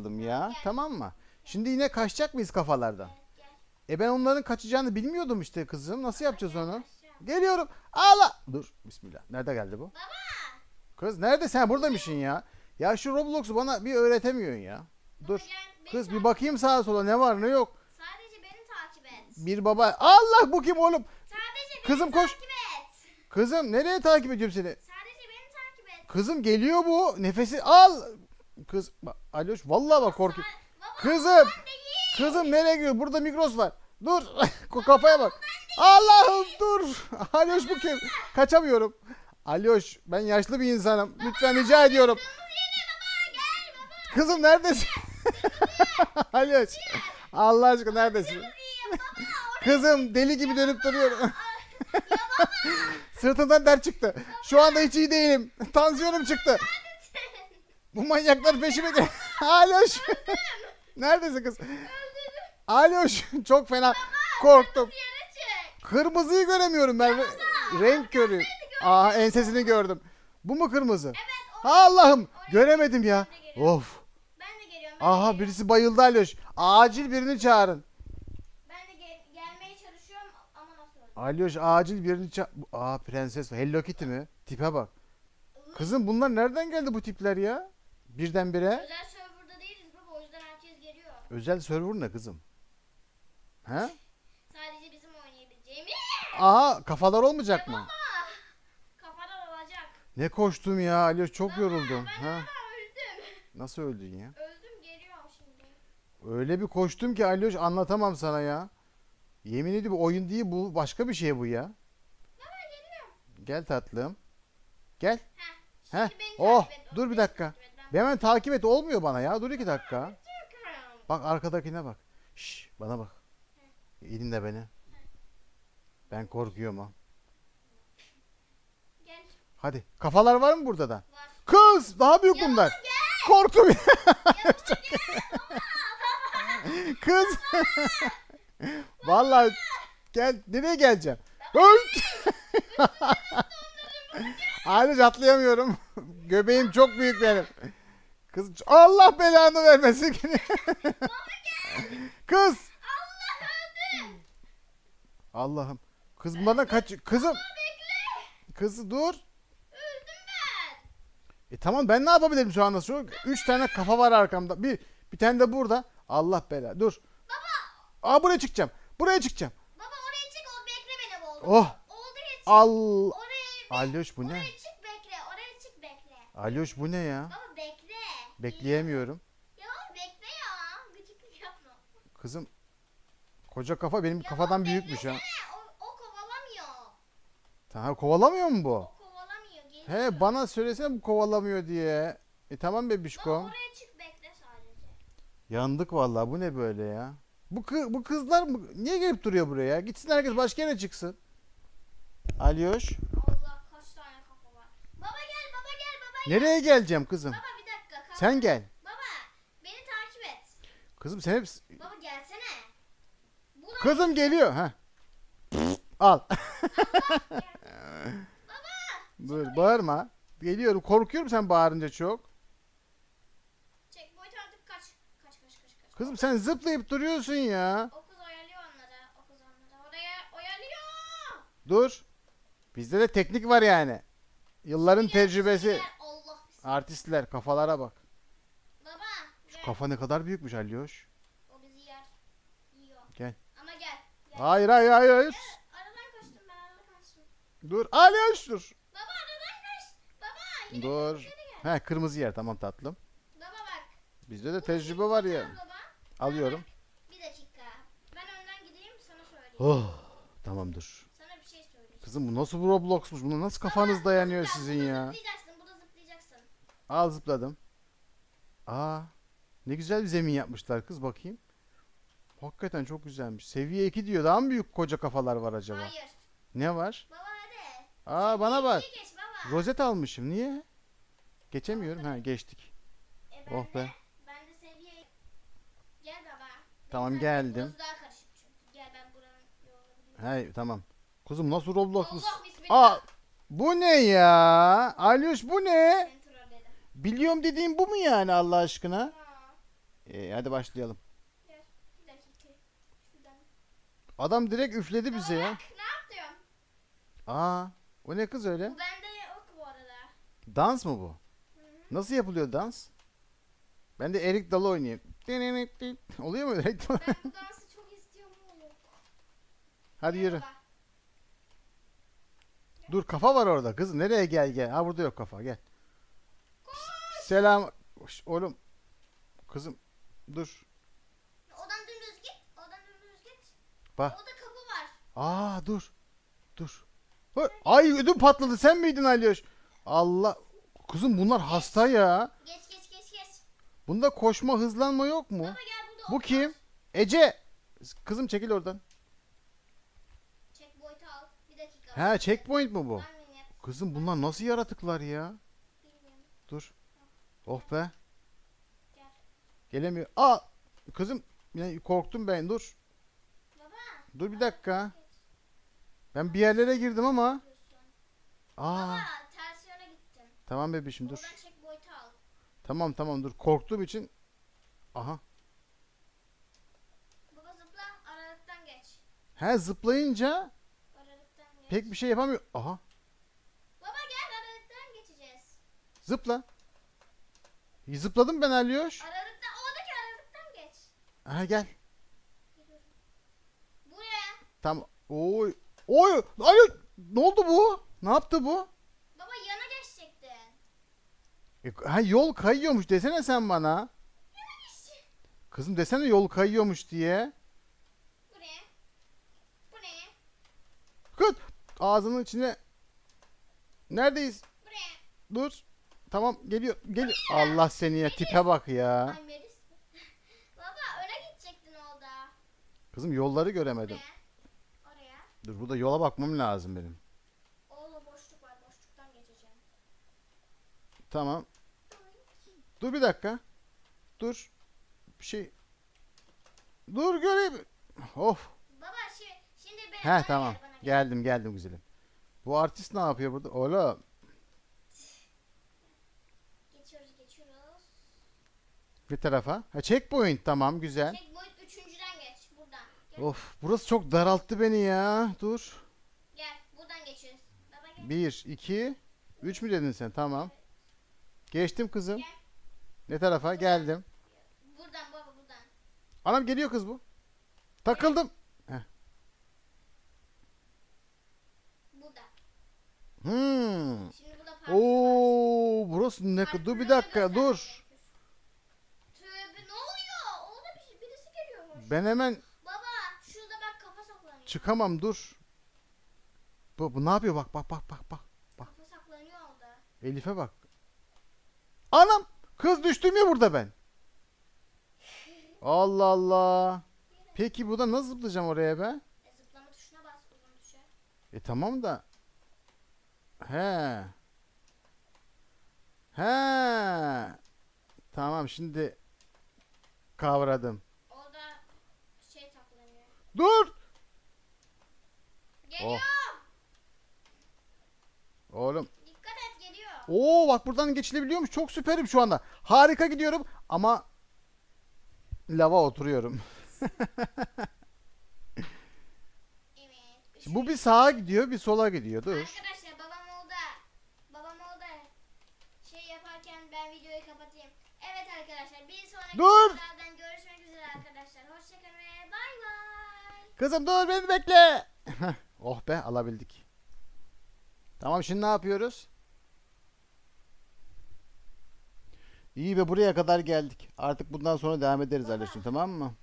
tatlım ya. Tamam mı? Şimdi yine kaçacak mıyız kafalardan? E ben onların kaçacağını bilmiyordum işte kızım. Nasıl yapacağız onu? Geliyorum. Allah. Dur. Bismillah. Nerede geldi bu? Kız nerede sen burada mısın ya? Ya şu Roblox'u bana bir öğretemiyorsun ya. Dur. Kız bir bakayım sağa sola ne var ne yok. Sadece beni takip et. Bir baba. Allah bu kim oğlum? Sadece beni Kızım koş. takip et. Kızım nereye takip ediyorum seni? Sadece beni takip et. Kızım geliyor bu. Nefesi al. Kız bak Aloş vallahi bak. Baba Kızım. Kızım nereye gidiyor? Burada Migros var. Dur. Kafaya bak. Allah'ım dur. Aloş bu kim? Kaçamıyorum. Aloş ben yaşlı bir insanım. Lütfen rica ediyorum. Kızım neredesin? Aloş. Allah aşkına neredesin? Kızım deli gibi dönüp duruyorum. Sırtımdan der çıktı. Şu anda hiç iyi değilim. Tansiyonum çıktı. Bu manyaklar peşime gel. Aloş. Neredesin kız? Aloş. Çok fena korktum. Kırmızıyı göremiyorum ben. Renk körü. Aa ensesini gördüm. Bu mu kırmızı? Evet. o- Allah'ım göremedim ya. Of. Ben de geliyorum. De Aha birisi bayıldı Aloş. Acil birini çağırın. Ben de gel- gelmeye çalışıyorum ama nasıl? Aloş acil birini çağır. Aa prenses Hello Kitty mi? Tipe bak. Kızım bunlar nereden geldi bu tipler ya? Birdenbire. Özel serverda değiliz baba o yüzden herkes geliyor. Özel server ne kızım? He? Sadece bizim oynayabileceğimiz. Aha kafalar olmayacak mı? Kafadan olacak. Ne koştum ya Aloş çok yoruldum. Ha? öldüm. Nasıl öldün ya? Öldüm geliyorum şimdi. Öyle bir koştum ki Aloş anlatamam sana ya. Yemin ediyorum oyun değil bu başka bir şey bu ya. Baba geliyorum. Gel tatlım. Gel. Heh. Heh. Beni Oh takip et, dur beni bir dakika. takip et, Hemen takip et olmuyor bana ya. Dur iki dakika. Bak arkadakine bak. Şş, bana bak. İyi dinle beni. Ben korkuyorum ha. Gel. Hadi. Kafalar var mı burada da? Var. Kız daha büyük bunlar. Korktum. Kız. Vallahi gel nereye geleceğim? Hala atlayamıyorum. Göbeğim çok büyük benim. Kız Allah belanı vermesin. Kız. Allah'ım. Kız bana kaç kızım. Kızı dur. Öldüm ben. E tamam ben ne yapabilirim şu anda? Şu üç tane kafa var arkamda. Bir bir tane de burada. Allah bela. Dur. Baba. Aa buraya çıkacağım. Buraya çıkacağım. Baba oraya çık o bekle beni oldu. Oh. Oldu ya çık. Al. Oraya Alyoş bu ne? Oraya çık bekle. Oraya çık bekle. Alyoş bu ne ya? Baba. Bekleyemiyorum. Ya bekle ya. Gıcıklık yapma. Kızım. Koca kafa benim kafadan büyükmüş ha. Beklesene. O, o kovalamıyor. Tamam kovalamıyor mu bu? O kovalamıyor. Geliyor. He bana söylesene bu kovalamıyor diye. E tamam Baba bebişkom. oraya çık bekle sadece. Yandık vallahi bu ne böyle ya? Bu kı- bu kızlar mı niye gelip duruyor buraya? Gitsin herkes başka yere çıksın. Alyoş. Allah kaç tane kafa var. Baba gel baba gel baba gel. Nereye geleceğim kızım? Baba. Sen gel. Baba beni takip et. Kızım sen hep Baba gelsene. Buna Kızım geliyor. Ha. Al. Dur bağırma. Geliyorum. Korkuyorum sen bağırınca çok. çek boyut artık kaç. Kaç kaç kaç kaç. Kızım sen zıplayıp duruyorsun ya. O kız oyalıyor onları. O kız onları. Oraya oyalıyor. Dur. Bizde de teknik var yani. Yılların tecrübesi. Allah. Artistler kafalara bak. Baba. Kafa ne kadar büyükmüş Alyoş. O bizi yer. Yiyor. Gel. Ama gel. gel. Hayır hayır hayır. hayır. Aradan kaçtım ben aradan kaçtım. Dur Alyoş dur. Baba aradan kaç. Baba yine Dur. gel. He kırmızı yer tamam tatlım. Baba bak. Bizde de tecrübe var ya. Baba. Alıyorum. Bir dakika. Ben önden gideyim sana söyleyeyim. Oh. Tamam dur. Sana bir şey söyleyeceğim. Kızım bu nasıl Roblox'muş? Buna nasıl kafanız dayanıyor sizin ya? Zıplayacaksın burada zıplayacaksın. Al zıpladım. Aa, ne güzel bir zemin yapmışlar kız bakayım. Hakikaten çok güzelmiş. Seviye 2 diyor. Daha mı büyük koca kafalar var acaba? Hayır. Ne var? Baba hadi. Aa bana bak. Geç baba. Rozet almışım. Niye? Geçemiyorum. Ha geçtik. E, ben Oh de, be. Ben de seviye... Gel baba. Tamam, Benim geldim. Burası daha karışık çünkü. Gel ben buranın yolunu biliyorum. Hey tamam. Kuzum nasıl bismillah. Aa bu ne ya? Alyoş bu ne? Biliyorum dediğim bu mu yani Allah aşkına? Ha. Hadi başlayalım. Adam direkt üfledi bize ya. Ne yapıyorsun? Aa, o ne kız öyle? Bu bende yok bu arada. Dans mı bu? Hı hı. Nasıl yapılıyor dans? Ben de Erik Dalı oynayayım. Oluyor mu öyle? Ben bu dansı çok istiyorum yok. Hadi yürü. Merhaba. Dur kafa var orada. Kız nereye gel gel. Ha burada yok kafa gel. Selam. Şş, Oğlum. Kızım. Dur. Odan dümdüz git. Odan dümdüz git. Bak. Orada kapı var. Aa dur. Dur. Hı, Ay ödüm patladı. Sen miydin Alyoş? Allah. Kızım bunlar hasta ya. Geç geç geç geç. Bunda koşma hızlanma yok mu? Baba gel burada Bu ok kim? var. Ece. Kızım çekil oradan. Checkpoint'i al. Bir dakika. Ha checkpoint mi bu? Kızım bunlar nasıl yaratıklar ya? Bilmiyorum. Dur. Oh be. Gel. Gelemiyor. Aa kızım ya korktum ben. Dur. Baba. Dur bir dakika. Ben bir yerlere girdim ama. Aa Baba ters yöne gittin. tamam bebişim dur. Oradan checkpoint'i al. Tamam tamam dur. Korktuğum için. Aha. Baba zıpla aralıktan geç. He zıplayınca Aralıktan geç. pek bir şey yapamıyor. Aha. Baba gel aralıktan geçeceğiz. Zıpla. Zıpladım ben Alyoş. Aralıktan. Aha gel. Buraya. Tamam. Oy. Oy. Alyoş. Ne oldu bu? Ne yaptı bu? Baba yana geçecektin. E, ha yol kayıyormuş desene sen bana. Yana geçecektin. Kızım desene yol kayıyormuş diye. Bu ne? Bu ne? Kız ağzının içine. Neredeyiz? Bu ne? Dur. Tamam geliyor. Geliyor. Allah seni ya tipe bak ya. Ay Melis. Baba öne gidecektin orada. Kızım yolları göremedim. ne? Oraya. Dur burada yola bakmam lazım benim. Oğlum boşluk var. Boşluktan geçeceğim. Tamam. Dur bir dakika. Dur. Bir şey. Dur göreyim. Of. Baba şi, şimdi ben He tamam. gel. Geldim geldim güzelim. Bu artist ne yapıyor burada? Oğlum. Geçiyoruz geçiyoruz. Bir tarafa. Ha checkpoint tamam güzel. Geç. Buradan. Gel. Of burası çok daralttı beni ya. Dur. Gel. Buradan geçiyoruz. Baba gel. Bir, iki, üç mü dedin sen? Tamam. Geçtim kızım. Gel. Ne tarafa? Geldim. Buradan baba buradan. Anam geliyor kız bu. Takıldım. Burada. Hmm. Şimdi burada var. Oo, burası ne? Dur bir dakika dur. gerekir. Tövbe ne oluyor? Orada bir, birisi geliyormuş. Ben hemen Baba şurada bak kafa saklanıyor. çıkamam dur. Bu, bu ne yapıyor? Bak bak bak bak bak. Kafa saklanıyor orada. Elif'e bak. Anam kız düştüm ya burada ben. Allah Allah. Peki burada nasıl zıplayacağım oraya be? E, zıplama tuşuna bas uzun tuşa. E tamam da. He. He. Tamam şimdi kavradım. Dur. Geliyor. Oğlum. Dikkat et geliyor. Oo bak buradan geçilebiliyormuş. Çok süperim şu anda. Harika gidiyorum ama lava oturuyorum. Evet. Bu bir sağa gidiyor, bir sola gidiyor. Dur. Arkadaşlar babam orada. Babam orada. Şey yaparken ben videoyu kapatayım. Evet arkadaşlar bir sonraki Dur. Kızım dur beni bekle. oh be alabildik. Tamam şimdi ne yapıyoruz? İyi ve buraya kadar geldik. Artık bundan sonra devam ederiz Baba. Tamam mı?